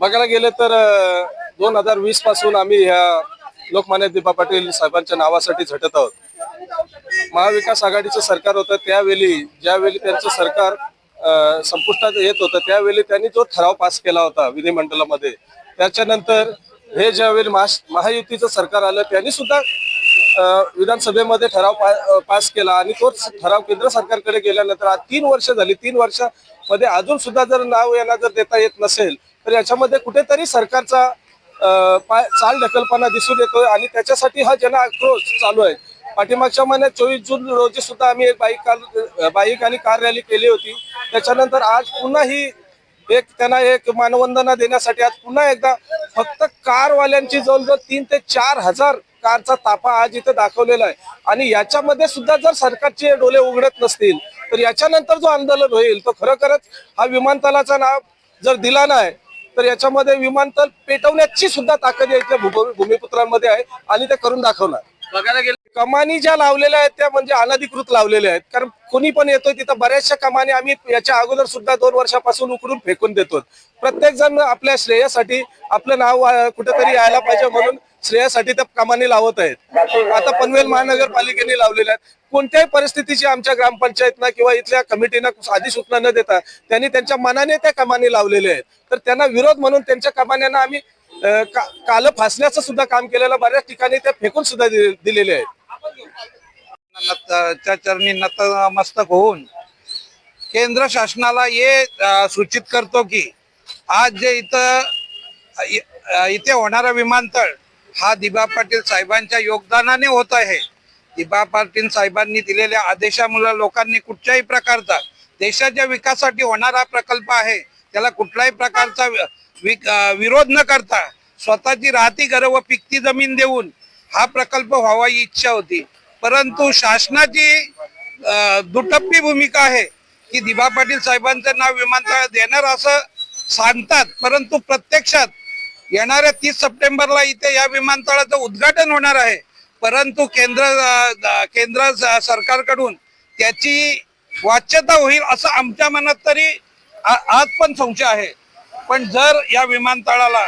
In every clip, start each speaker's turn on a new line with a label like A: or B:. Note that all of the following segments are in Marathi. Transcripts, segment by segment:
A: बघायला गेलं तर दोन हजार वीसपासून आम्ही ह्या लोकमान्य दिपा पाटील साहेबांच्या नावासाठी झटत आहोत. महाविकास आघाडीचं सरकार होतं त्यावेळी ज्यावेळी त्यांचं सरकार संपुष्टात येत होतं त्यावेळी त्यांनी जो ठराव पास केला होता विधिमंडळामध्ये त्याच्यानंतर हे ज्यावेळी महायुतीचं सरकार आलं त्यांनी सुद्धा विधानसभेमध्ये ठराव पा- पास केला आणि तोच ठराव केंद्र सरकारकडे गेल्यानंतर आज तीन वर्ष झाली तीन वर्षामध्ये अजून सुद्धा जर नाव यांना जर देता येत नसेल तर याच्यामध्ये कुठेतरी सरकारचा पाय- चाल ढकलपणा दिसून येतोय आणि त्याच्यासाठी हा जन आक्रोश चालू आहे. पाठीमागच्या महिन्यात चोवीस जून रोजी सुद्धा आम्ही एक बाईक कार बाईक आणि कार रॅली केली होती. त्याच्यानंतर आज पुन्हा ही एक त्यांना एक मानवंदना देण्यासाठी आज पुन्हा एकदा फक्त कारवाल्यांची जवळजवळ तीन ते चार हजार कारचा ताफा आज इथे दाखवलेला आहे. आणि याच्यामध्ये सुद्धा जर सरकारचे डोले उघडत नसतील तर याच्यानंतर जो आंदोलन होईल तो खरोखरच हा विमानतळाचा नाव जर दिला नाही तर याच्यामध्ये विमानतळ पेटवण्याची सुद्धा ताकद या इथल्या भूमिपुत्रांमध्ये आहे आणि ते करून दाखवणार.
B: बघायला गेलं
A: कमानी ज्या लावलेल्या आहेत त्या म्हणजे अनधिकृत लावलेल्या आहेत. कारण कोणी पण येतोय तिथं बऱ्याचशा कमानी आम्ही याच्या अगोदर सुद्धा दोन वर्षापासून उकडून फेकून देतो प्रत्येक जण आपल्या श्रेयासाठी आपलं नाव कुठेतरी यायला पाहिजे म्हणून श्रेयासाठी त्या कमानी लावत आहेत. आता पनवेल महानगरपालिकेने लावलेल्या आहेत. कोणत्याही परिस्थितीची आमच्या ग्रामपंचायतनं किंवा इथल्या कमिटीना आधी सूचना न देता त्यांनी त्यांच्या मनाने त्या कमानी लावलेल्या आहेत. तर त्यांना विरोध म्हणून त्यांच्या कमान्यांना आम्ही का- काल फासण्याचं सुद्धा काम केलेलं बऱ्याच ठिकाणी ते फेकून सुद्धा दि- दिलेले आहेत.
C: चरणी नतमस्तक होऊन केंद्र शासनाला हे सूचित करतो की आज जे इथं इथे होणारा विमानतळ हा दिबा पाटील साहेबांच्या योगदानाने होत आहे. दिबा पाटील साहेबांनी दिलेल्या आदेशामुळे लोकांनी कुठच्याही प्रकारचा देशाच्या विकासासाठी होणारा प्रकल्प आहे. त्याला कुठलाही प्रकारचा विरोध न करता स्वतःची राहती घरं व पिकती जमीन देऊन हा प्रकल्प व्हावा ही इच्छा होती. परंतु शासनाची दुटप्पी भूमिका आहे की दिबा पाटील साहेबांचं नाव विमानतळ देणार असं सांगतात. परंतु प्रत्यक्षात येणाऱ्या तीस सप्टेंबरला इथे या विमानतळाचं उद्घाटन होणार आहे. परंतु केंद्र केंद्र सरकारकडून त्याची वाच्यता होईल असं आमच्या मनात तरी आज पण संशय आहे. पण जर या विमानतळाला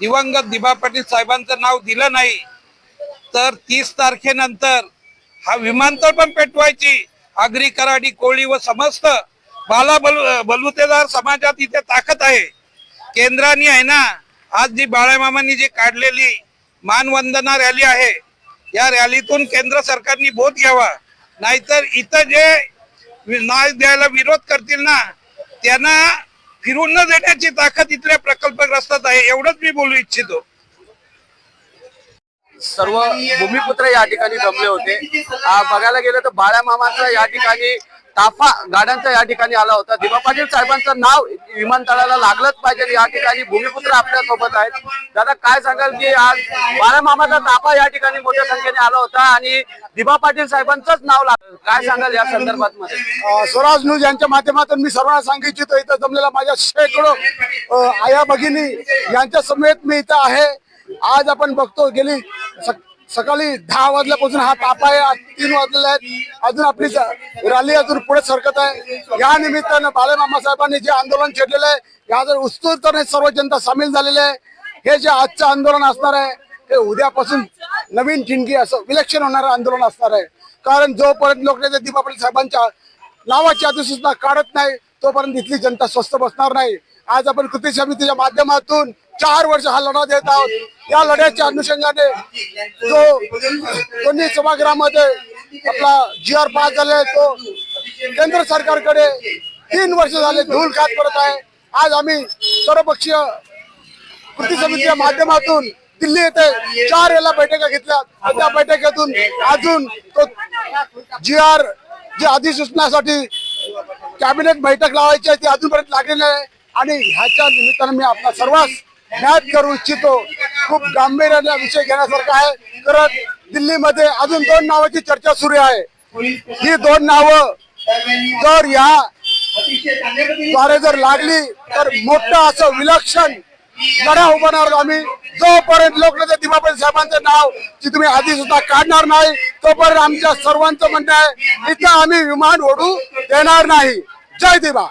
C: दिवंगत दिबा पाटील साहेबांचं नाव दिलं नाही तर तीस तारखेनंतर हा विमानतळ पण पेटवायची. आगरी कराडी कोळी व समस्त बाला बलु बलुतेदार समाजात इथे ताकद आहे. केंद्राने आहे ना आज जी बाळामामांनी जी काढलेली मानवंदना रॅली आहे या रॅलीतून केंद्र सरकारने बोध घ्यावा. नाहीतर इथं जे वि- न्याय द्यायला विरोध करतील ना त्यांना फिरून न देण्याची ताकद इथल्या प्रकल्पग्रस्तात आहे एवढंच मी बोलू इच्छितो.
B: सर्व भूमिपुत्र या ठिकाणी जमले होते. बघायला गेलं तर बाळ्या मामाचा या ठिकाणी ताफा गाड्यांचा या ठिकाणी आला होता. दिबा पाटील साहेबांचं नाव विमानतळाला लागलंच पाहिजे या ठिकाणी भूमिपुत्र आपल्यासोबत आहेत. दादा काय सांगाल की आज बाळामामाचा ताफा या ठिकाणी मोठ्या संख्येने आला होता आणि दिबा पाटील साहेबांचंच नाव लागलं. काय सांगाल या संदर्भात मध्ये
D: स्वराज न्यूज यांच्या माध्यमातून मी सर्वांना सांगू इच्छितो इथं जमलेला माझ्या शेकडो आया भगिनी यांच्या समेत मी इथं आहे. आज आपण बघतो गेली सकाळी दहा वाजल्यापासून हा ताप आहे आज तीन वाजलेले आहेत. अजून आपली रॅली अजून पुढे सरकत आहे. या निमित्तानं बाळेमामा साहेबांनी जे आंदोलन छेडलेलं आहे यात उत्स्फूर्तपणे सर्व जनता सामील झालेले आहे हे जे आजचं आंदोलन असणार आहे हे उद्यापासून नवीन ठिणगी असं विलक्षण होणारं आंदोलन असणार आहे. कारण जोपर्यंत लोकनेते दीपा पाटील साहेबांच्या नावाची अधिसूचना काढत नाही तोपर्यंत इथली जनता स्वस्त बसणार नाही. आज आपण कृती समितीच्या माध्यमातून चार वर्ष हा लढा देत आहोत. या लढ्याच्या अनुषंगाने जो दोन्ही सभागृहामध्ये आपला जी आर पास झालेला आहे तो केंद्र सरकारकडे तीन वर्ष झाले धूळ खात पडत आहे. आज आम्ही सर्वपक्षीय कृती समितीच्या माध्यमातून दिल्ली येथे चार याला बैठका घेतल्या. त्या बैठकीतून अजून तो जी आर जी अधिसूचनासाठी कॅबिनेट बैठक लावायची आहे ती अजूनपर्यंत लागलेली आहे आणि ह्याच्या निमित्तानं मी आपला सर्वांस ज्ञात करू इच्छितो. खूप गांभीर्याने विषय घेण्यासारखा आहे. कारण दिल्लीमध्ये अजून दोन नावाची चर्चा सुरू आहे. ही दोन नावं जर या द्वारे जर लागली तर मोठं असं विलक्षण लढा उभारणार आम्ही. जोपर्यंत लोकनेते दिवापती साहेबांचं नाव जी तुम्ही आधी सुद्धा काढणार नाही तोपर्यंत आमच्या सर्वांचं म्हणणं आहे इथं आम्ही विमान ओढू देणार नाही. जय दिवा.